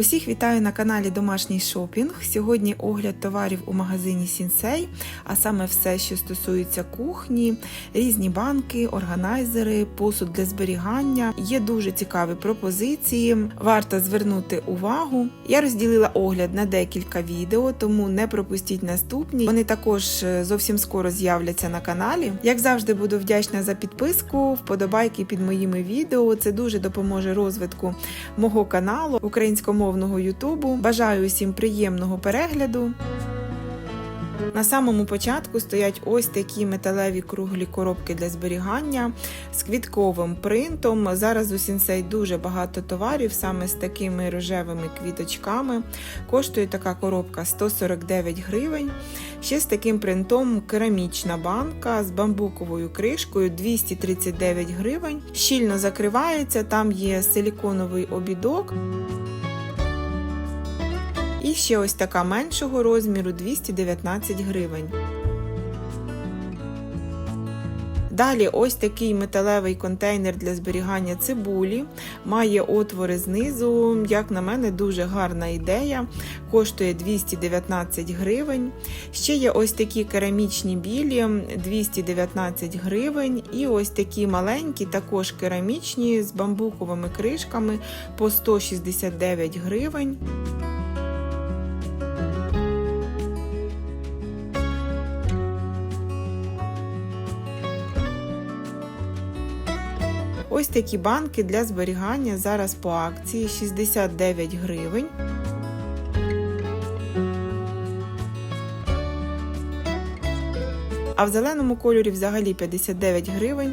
Усіх вітаю на каналі Домашній шопінг. Сьогодні огляд товарів у магазині Сінсей, а саме все, що стосується кухні, різні банки, органайзери, посуд для зберігання. Є дуже цікаві пропозиції. Варто звернути увагу. Я розділила огляд на декілька відео, тому не пропустіть наступні. Вони також е, зовсім скоро з'являться на каналі. Як завжди, буду вдячна за підписку, вподобайки під моїми відео. Це дуже допоможе розвитку мого каналу українськомовного Ютубу. Бажаю усім приємного перегляду. На самому початку стоять ось такі металеві круглі коробки для зберігання з квітковим принтом. Зараз у Сінсей дуже багато товарів саме з такими рожевими квіточками. Коштує така коробка 149 гривень. Ще з таким принтом керамічна банка з бамбуковою кришкою 239 гривень. Щільно закривається, там є силіконовий обідок. І ще ось така меншого розміру 219 гривень. Далі ось такий металевий контейнер для зберігання цибулі. Має отвори знизу. Як на мене, дуже гарна ідея. Коштує 219 гривень. Ще є ось такі керамічні білі 219 гривень. І ось такі маленькі, також керамічні з бамбуковими кришками по 169 гривень. Ось такі банки для зберігання зараз по акції 69 гривень. А в зеленому кольорі взагалі 59 гривень.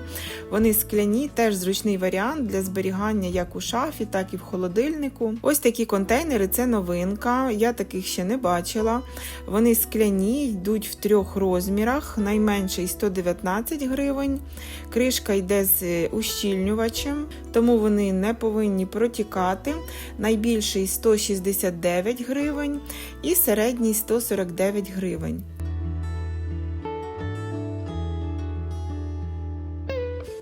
Вони скляні, теж зручний варіант для зберігання як у шафі, так і в холодильнику. Ось такі контейнери це новинка. Я таких ще не бачила. Вони скляні, йдуть в трьох розмірах. Найменший 119 гривень. Кришка йде з ущільнювачем, тому вони не повинні протікати. Найбільший 169 гривень і середній 149 гривень.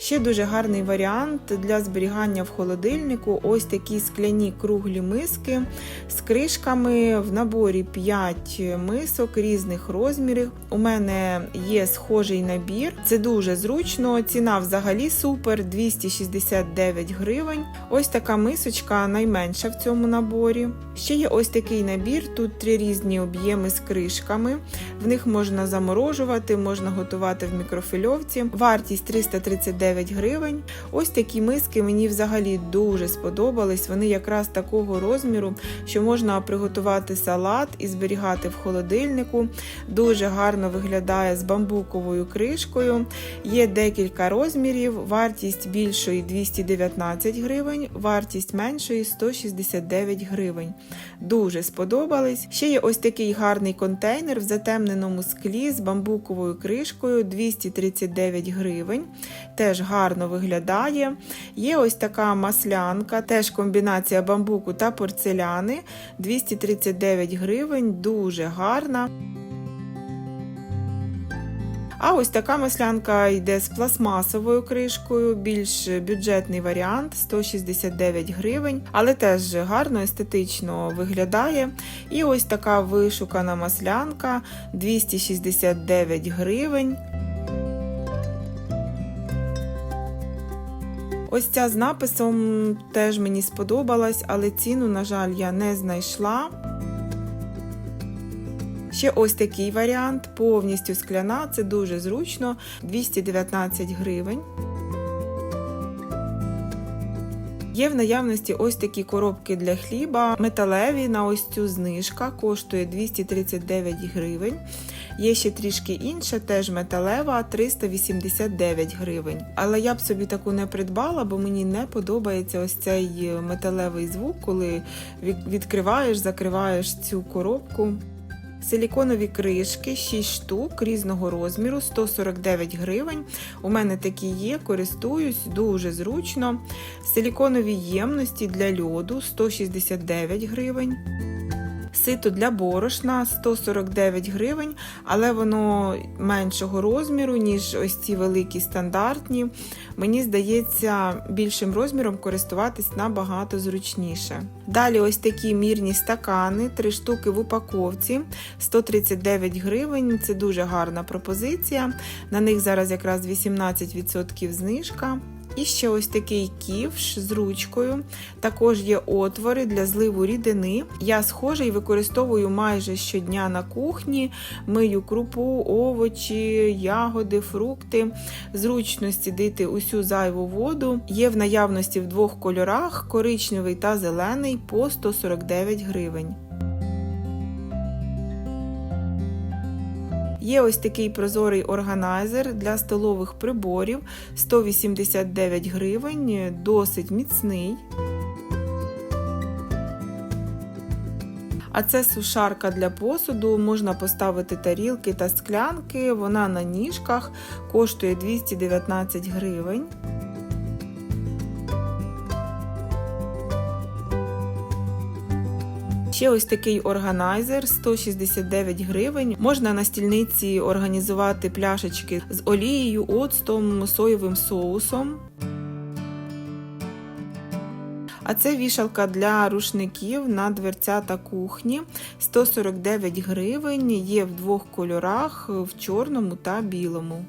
Ще дуже гарний варіант для зберігання в холодильнику. Ось такі скляні круглі миски з кришками. В наборі 5 мисок різних розмірів. У мене є схожий набір. Це дуже зручно. Ціна взагалі супер 269 гривень. Ось така мисочка найменша в цьому наборі. Ще є ось такий набір. Тут три різні об'єми з кришками. В них можна заморожувати, можна готувати в мікрофильовці. Вартість 339 гривень. Ось такі миски мені взагалі дуже сподобались. Вони якраз такого розміру, що можна приготувати салат і зберігати в холодильнику. Дуже гарно виглядає з бамбуковою кришкою. Є декілька розмірів. Вартість більшої 219 гривень, вартість меншої 169 гривень. Дуже сподобались. Ще є ось такий гарний контейнер в затемненому склі з бамбуковою кришкою 239 гривень. Теж гарно виглядає. Є ось така маслянка, теж комбінація бамбуку та порцеляни 239 гривень, дуже гарна. А ось така маслянка йде з пластмасовою кришкою, більш бюджетний варіант 169 гривень, але теж гарно естетично виглядає. І ось така вишукана маслянка 269 гривень. Ось ця з написом теж мені сподобалась, але ціну, на жаль, я не знайшла. Ще ось такий варіант, повністю скляна, це дуже зручно, 219 гривень. Є в наявності ось такі коробки для хліба, металеві на ось цю знижка, коштує 239 гривень. Є ще трішки інша, теж металева, 389 гривень. Але я б собі таку не придбала, бо мені не подобається ось цей металевий звук, коли відкриваєш, закриваєш цю коробку. Силіконові кришки 6 штук різного розміру, 149 гривень. У мене такі є, користуюсь дуже зручно. Силіконові ємності для льоду 169 гривень. Сито для борошна 149 гривень, але воно меншого розміру, ніж ось ці великі стандартні. Мені здається, більшим розміром користуватись набагато зручніше. Далі ось такі мірні стакани, 3 штуки в упаковці, 139 гривень. Це дуже гарна пропозиція. На них зараз якраз 18% знижка. І ще ось такий ківш з ручкою. Також є отвори для зливу рідини. Я схожий використовую майже щодня на кухні, мию крупу, овочі, ягоди, фрукти. Зручно стідити усю зайву воду. Є в наявності в двох кольорах: коричневий та зелений по 149 гривень. Є ось такий прозорий органайзер для столових приборів 189 гривень, досить міцний. А це сушарка для посуду, можна поставити тарілки та склянки. Вона на ніжках коштує 219 гривень. Ще ось такий органайзер 169 гривень. Можна на стільниці організувати пляшечки з олією, оцтом, соєвим соусом. А це вішалка для рушників на дверцята кухні 149 гривень. Є в двох кольорах в чорному та білому.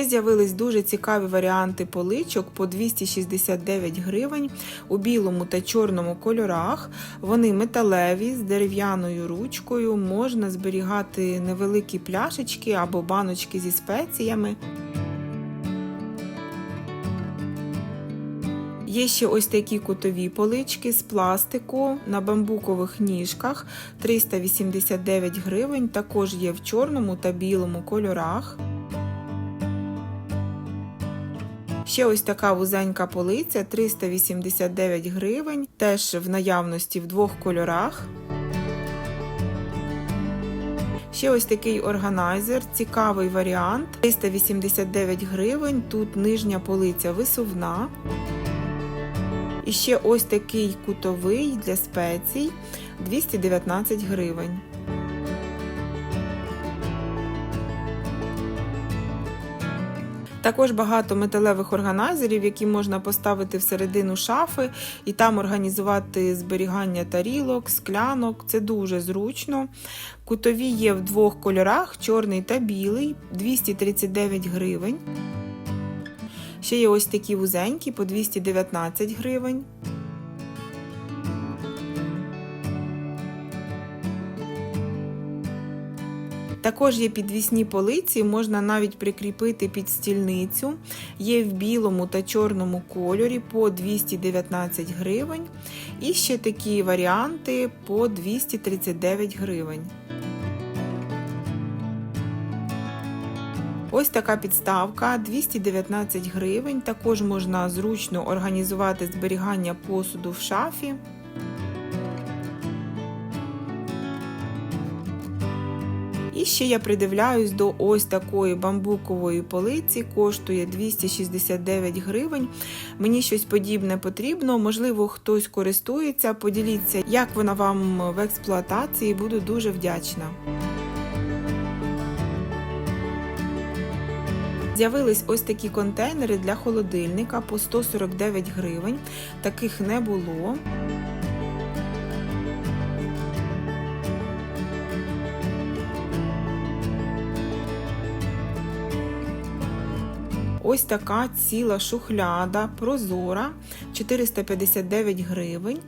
Ще з'явились дуже цікаві варіанти поличок по 269 гривень у білому та чорному кольорах. Вони металеві з дерев'яною ручкою, можна зберігати невеликі пляшечки або баночки зі спеціями. Є ще ось такі кутові полички з пластику на бамбукових ніжках 389 гривень. Також є в чорному та білому кольорах. Ще ось така вузенька полиця 389 гривень, теж в наявності в двох кольорах. Ще ось такий органайзер, цікавий варіант. 389 гривень, тут нижня полиця висувна. І ще ось такий кутовий для спецій 219 гривень. Також багато металевих органайзерів, які можна поставити всередину шафи і там організувати зберігання тарілок, склянок. Це дуже зручно. Кутові є в двох кольорах: чорний та білий, 239 гривень. Ще є ось такі вузенькі по 219 гривень. Також є підвісні полиці, можна навіть прикріпити під стільницю. Є в білому та чорному кольорі по 219 гривень. І ще такі варіанти по 239 гривень. Ось така підставка 219 гривень. Також можна зручно організувати зберігання посуду в шафі. Ще я придивляюсь до ось такої бамбукової полиці, коштує 269 гривень. Мені щось подібне потрібно, можливо, хтось користується. Поділіться, як вона вам в експлуатації, буду дуже вдячна. З'явились ось такі контейнери для холодильника по 149 гривень. Таких не було. Ось така ціла шухляда, прозора, 459 гривень.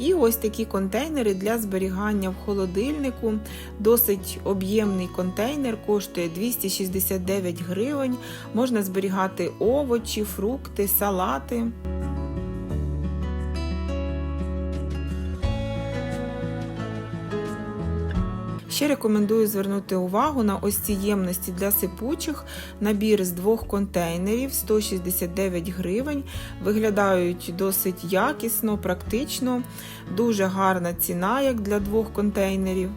І ось такі контейнери для зберігання в холодильнику. Досить об'ємний контейнер, коштує 269 гривень. Можна зберігати овочі, фрукти, салати. Ще рекомендую звернути увагу на ось ці ємності для сипучих. Набір з двох контейнерів 169 гривень. Виглядають досить якісно, практично, дуже гарна ціна, як для двох контейнерів.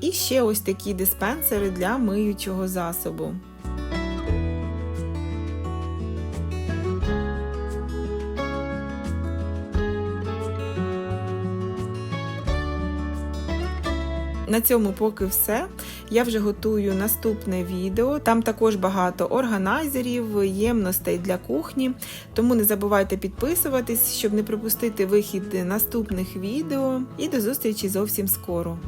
І ще ось такі диспенсери для миючого засобу. На цьому поки все. Я вже готую наступне відео. Там також багато органайзерів, ємностей для кухні. Тому не забувайте підписуватись, щоб не пропустити вихід наступних відео. І до зустрічі зовсім скоро.